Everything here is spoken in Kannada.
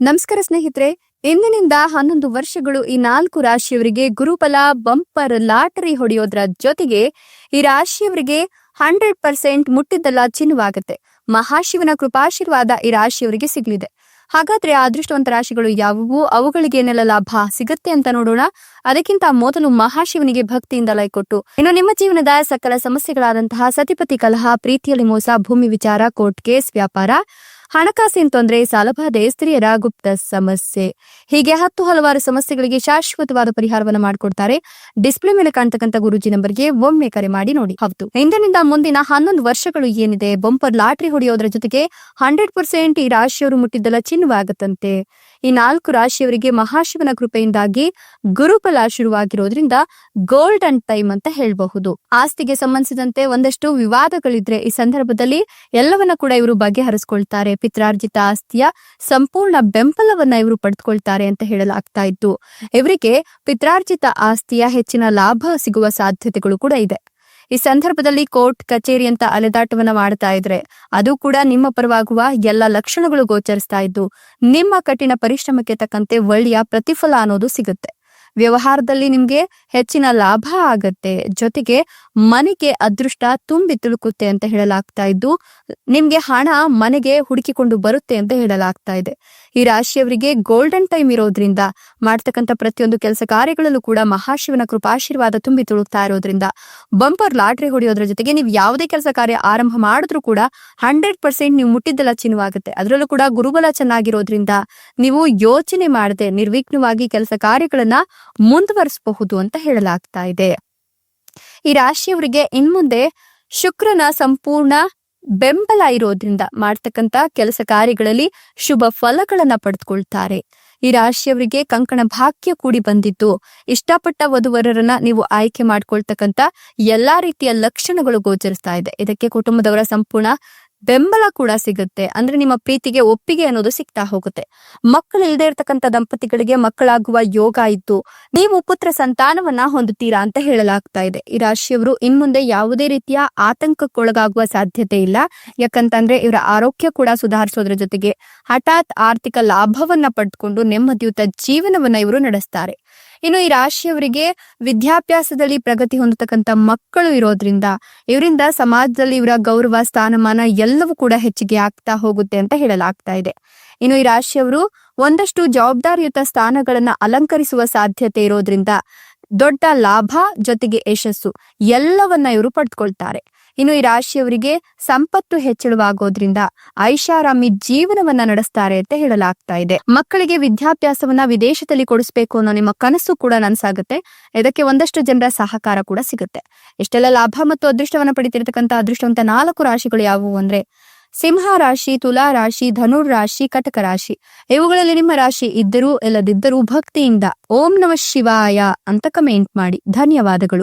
ನಮಸ್ಕಾರ ಸ್ನೇಹಿತರೆ, ಇಂದಿನಿಂದ ಹನ್ನೊಂದು ವರ್ಷಗಳು ಈ ನಾಲ್ಕು ರಾಶಿಯವರಿಗೆ ಗುರುಬಲ, ಬಂಪರ್, ಲಾಟರಿ ಹೊಡೆಯೋದ್ರ ಜೊತೆಗೆ ಈ ರಾಶಿಯವರಿಗೆ ಹಂಡ್ರೆಡ್ ಪರ್ಸೆಂಟ್ ಮುಟ್ಟಿದ್ದಲ್ಲ ಚಿನ್ನವಾಗುತ್ತೆ. ಮಹಾಶಿವನ ಕೃಪಾಶೀರ್ವಾದ ಈ ರಾಶಿಯವರಿಗೆ ಸಿಗಲಿದೆ. ಹಾಗಾದ್ರೆ ಅದೃಷ್ಟವಂತ ರಾಶಿಗಳು ಯಾವುವು? ಅವುಗಳಿಗೆ ಏನೆಲ್ಲ ಲಾಭ ಸಿಗುತ್ತೆ ಅಂತ ನೋಡೋಣ. ಅದಕ್ಕಿಂತ ಮೊದಲು ಮಹಾಶಿವನಿಗೆ ಭಕ್ತಿಯಿಂದ ಲೈ ಕೊಟ್ಟು. ಇನ್ನು ನಿಮ್ಮ ಜೀವನದ ಸಕಲ ಸಮಸ್ಯೆಗಳಾದಂತಹ ಸತಿಪತಿ ಕಲಹ, ಪ್ರೀತಿಯಲ್ಲಿ ಮೋಸ, ಭೂಮಿ ವಿಚಾರ, ಕೋರ್ಟ್ ಕೇಸ್, ವ್ಯಾಪಾರ ಹಣಕಾಸಿನ ತೊಂದರೆ, ಸಾಲಬಾಧೆ, ಸ್ತ್ರೀಯರ ಗುಪ್ತ ಸಮಸ್ಯೆ. ಹೀಗೆ ಹತ್ತು ಹಲವಾರು ಸಮಸ್ಯೆಗಳಿಗೆ ಶಾಶ್ವತವಾದ ಪರಿಹಾರವನ್ನು ಮಾಡಿಕೊಡ್ತಾರೆ. ಡಿಸ್ಪ್ಲೇ ಮೇಲೆ ಕಾಣ್ತಕ್ಕಂಥ ಗುರುಜಿ ನಂಬರ್ಗೆ ಒಮ್ಮೆ ಕರೆ ಮಾಡಿ ನೋಡಿ. ಹೌದು. ಇಂದಿನಿಂದ ಮುಂದಿನ ಹನ್ನೊಂದು ವರ್ಷಗಳು ಏನಿದೆ? ಬಂಪರ್ ಲಾಟ್ರಿ ಹೊಡೆಯೋದ್ರ ಜೊತೆಗೆ ಹಂಡ್ರೆಡ್ ಪರ್ಸೆಂಟ್ ಈ ರಾಶಿಯವರು ಮುಟ್ಟಿದ್ದೆಲ್ಲ ಚಿನ್ನವಾಗತ್ತಂತೆ. ಈ ನಾಲ್ಕು ರಾಶಿಯವರಿಗೆ ಮಹಾಶಿವನ ಕೃಪೆಯಿಂದಾಗಿ ಗುರುಫಲ ಶುರುವಾಗಿರೋದ್ರಿಂದ ಗೋಲ್ಡನ್ ಟೈಮ್ ಅಂತ ಹೇಳಬಹುದು. ಆಸ್ತಿಗೆ ಸಂಬಂಧಿಸಿದಂತೆ ಒಂದಷ್ಟು ವಿವಾದಗಳಿದ್ರೆ ಈ ಸಂದರ್ಭದಲ್ಲಿ ಎಲ್ಲವನ್ನ ಕೂಡ ಇವರು ಬಗೆಹರಿಸ್ಕೊಳ್ತಾರೆ. ಪಿತ್ರಾರ್ಜಿತ ಆಸ್ತಿಯ ಸಂಪೂರ್ಣ ಬೆಂಬಲವನ್ನ ಇವರು ಪಡೆದುಕೊಳ್ತಾರೆ ಅಂತ ಹೇಳಲಾಗ್ತಾ ಇತ್ತು. ಇವರಿಗೆ ಪಿತ್ರಾರ್ಜಿತ ಆಸ್ತಿಯ ಹೆಚ್ಚಿನ ಲಾಭ ಸಿಗುವ ಸಾಧ್ಯತೆಗಳು ಕೂಡ ಇದೆ. ಈ ಸಂದರ್ಭದಲ್ಲಿ ಕೋರ್ಟ್, ಕಚೇರಿ ಅಂತ ಅಲೆದಾಟವನ್ನ ಮಾಡ್ತಾ ಇದ್ರೆ ಅದು ಕೂಡ ನಿಮ್ಮ ಪರವಾಗುವ ಎಲ್ಲ ಲಕ್ಷಣಗಳು ಗೋಚರಿಸ್ತಾ ಇದ್ದು ನಿಮ್ಮ ಕಠಿಣ ಪರಿಶ್ರಮಕ್ಕೆ ತಕ್ಕಂತೆ ಒಳ್ಳೆಯ ಪ್ರತಿಫಲ ಅನ್ನೋದು ಸಿಗುತ್ತೆ. ವ್ಯವಹಾರದಲ್ಲಿ ನಿಮ್ಗೆ ಹೆಚ್ಚಿನ ಲಾಭ ಆಗತ್ತೆ. ಜೊತೆಗೆ ಮನೆಗೆ ಅದೃಷ್ಟ ತುಂಬಿ ತುಳುಕುತ್ತೆ ಅಂತ ಹೇಳಲಾಗ್ತಾ ಇದ್ದು, ನಿಮ್ಗೆ ಹಣ ಮನೆಗೆ ಹುಡುಕಿಕೊಂಡು ಬರುತ್ತೆ ಅಂತ ಹೇಳಲಾಗ್ತಾ ಇದೆ. ಈ ರಾಶಿಯವರಿಗೆ ಗೋಲ್ಡನ್ ಟೈಮ್ ಇರೋದ್ರಿಂದ, ಮಾಡ್ತಕ್ಕಂಥ ಪ್ರತಿಯೊಂದು ಕೆಲಸ ಕಾರ್ಯಗಳಲ್ಲೂ ಕೂಡ ಮಹಾಶಿವನ ಕೃಪಾಶೀರ್ವಾದ ತುಂಬಿ ತುಳುಕ್ತಾ ಇರೋದ್ರಿಂದ ಬಂಪರ್ ಲಾಟ್ರಿ ಹೊಡೆಯೋದ್ರ ಜೊತೆಗೆ ನೀವು ಯಾವುದೇ ಕೆಲಸ ಕಾರ್ಯ ಆರಂಭ ಮಾಡಿದ್ರೂ ಕೂಡ ಹಂಡ್ರೆಡ್ ಪರ್ಸೆಂಟ್ ನೀವು ಮುಟ್ಟಿದ್ದೆಲ್ಲ ಚಿನ್ನವಾಗುತ್ತೆ. ಅದರಲ್ಲೂ ಕೂಡ ಗುರುಬಲ ಚೆನ್ನಾಗಿರೋದ್ರಿಂದ, ನೀವು ಯೋಚನೆ ಮಾಡದೆ ನಿರ್ವಿಘ್ನವಾಗಿ ಕೆಲಸ ಕಾರ್ಯಗಳನ್ನ ಮುಂದುವರಿಸಬಹುದು ಅಂತ ಹೇಳಲಾಗ್ತಾ ಇದೆ. ಈ ರಾಶಿಯವರಿಗೆ ಇನ್ಮುಂದೆ ಶುಕ್ರನ ಸಂಪೂರ್ಣ ಬೆಂಬಲ ಇರೋದ್ರಿಂದ ಮಾಡ್ತಕ್ಕಂತ ಕೆಲಸ ಕಾರ್ಯಗಳಲ್ಲಿ ಶುಭ ಫಲಗಳನ್ನ ಪಡೆದುಕೊಳ್ತಾರೆ ಈ ರಾಶಿಯವರಿಗೆ ಕಂಕಣ ಭಾಗ್ಯ ಕೂಡಿ ಬಂದಿದ್ದು, ಇಷ್ಟಪಟ್ಟ ವಧುವರರನ್ನ ನೀವು ಆಯ್ಕೆ ಮಾಡ್ಕೊಳ್ತಕ್ಕಂತ ಎಲ್ಲಾ ರೀತಿಯ ಲಕ್ಷಣಗಳು ಗೋಚರಿಸ್ತಾ ಇದೆ. ಇದಕ್ಕೆ ಕುಟುಂಬದವರ ಸಂಪೂರ್ಣ ಬೆಂಬಲ ಕೂಡ ಸಿಗುತ್ತೆ. ಅಂದ್ರೆ ನಿಮ್ಮ ಪ್ರೀತಿಗೆ ಒಪ್ಪಿಗೆ ಅನ್ನೋದು ಸಿಗ್ತಾ ಹೋಗುತ್ತೆ. ಮಕ್ಕಳು ಇಲ್ಲದೆ ಇರತಕ್ಕಂತ ದಂಪತಿಗಳಿಗೆ ಮಕ್ಕಳಾಗುವ ಯೋಗ ಇದ್ದು, ನೀವು ಪುತ್ರ ಸಂತಾನವನ್ನ ಹೊಂದುತ್ತೀರಾ ಅಂತ ಹೇಳಲಾಗ್ತಾ ಇದೆ. ಈ ರಾಶಿಯವರು ಇನ್ಮುಂದೆ ಯಾವುದೇ ರೀತಿಯ ಆತಂಕಕ್ಕೊಳಗಾಗುವ ಸಾಧ್ಯತೆ ಇಲ್ಲ. ಯಾಕಂತಂದ್ರೆ ಇವರ ಆರೋಗ್ಯ ಕೂಡ ಸುಧಾರಿಸೋದ್ರ ಜೊತೆಗೆ ಹಠಾತ್ ಆರ್ಥಿಕ ಲಾಭವನ್ನ ಪಡೆದುಕೊಂಡು ನೆಮ್ಮದಿಯುತ ಜೀವನವನ್ನ ಇವರು ನಡೆಸ್ತಾರೆ. ಇನ್ನು ಈ ರಾಶಿಯವರಿಗೆ ವಿದ್ಯಾಭ್ಯಾಸದಲ್ಲಿ ಪ್ರಗತಿ ಹೊಂದತಕ್ಕಂಥ ಮಕ್ಕಳು ಇರೋದ್ರಿಂದ ಇವರಿಂದ ಸಮಾಜದಲ್ಲಿ ಇವರ ಗೌರವ, ಸ್ಥಾನಮಾನ ಎಲ್ಲವೂ ಕೂಡ ಹೆಚ್ಚಿಗೆ ಆಗ್ತಾ ಹೋಗುತ್ತೆ ಅಂತ ಹೇಳಲಾಗ್ತಾ ಇದೆ. ಇನ್ನು ಈ ರಾಶಿಯವರು ಒಂದಷ್ಟು ಜವಾಬ್ದಾರಿಯುತ ಸ್ಥಾನಗಳನ್ನ ಅಲಂಕರಿಸುವ ಸಾಧ್ಯತೆ ಇರೋದ್ರಿಂದ ದೊಡ್ಡ ಲಾಭ ಜೊತೆಗೆ ಯಶಸ್ಸು ಎಲ್ಲವನ್ನ ಇವರು ಪಡ್ಕೊಳ್ತಾರೆ. ಇನ್ನು ಈ ರಾಶಿಯವರಿಗೆ ಸಂಪತ್ತು ಹೆಚ್ಚಳವಾಗೋದ್ರಿಂದ ಐಷಾರಾಮಿ ಜೀವನವನ್ನ ನಡೆಸ್ತಾರೆ ಅಂತ ಹೇಳಲಾಗ್ತಾ ಇದೆ. ಮಕ್ಕಳಿಗೆ ವಿದ್ಯಾಭ್ಯಾಸವನ್ನ ವಿದೇಶದಲ್ಲಿ ಕೊಡಿಸ್ಬೇಕು ಅನ್ನೋ ನಿಮ್ಮ ಕನಸು ಕೂಡ ನನ್ಸಾಗುತ್ತೆ. ಇದಕ್ಕೆ ಒಂದಷ್ಟು ಜನರ ಸಹಕಾರ ಕೂಡ ಸಿಗುತ್ತೆ. ಇಷ್ಟೆಲ್ಲ ಲಾಭ ಮತ್ತು ಅದೃಷ್ಟವನ್ನ ಪಡಿತಿರ್ತಕ್ಕಂಥ ಅದೃಷ್ಟವಂತ ನಾಲ್ಕು ರಾಶಿಗಳು ಯಾವುವು ಅಂದ್ರೆ ಸಿಂಹ ರಾಶಿ ತುಲಾ ರಾಶಿ ಧನುರ್ ರಾಶಿ ಕಟಕ ರಾಶಿ ಇವುಗಳಲ್ಲಿ ನಿಮ್ಮ ರಾಶಿ ಇದ್ದರೂ ಇಲ್ಲದಿದ್ದರೂ ಭಕ್ತಿಯಿಂದ ಓಂ ನಮ ಶಿವಾಯ ಅಂತ ಕಮೆಂಟ್ ಮಾಡಿ. ಧನ್ಯವಾದಗಳು.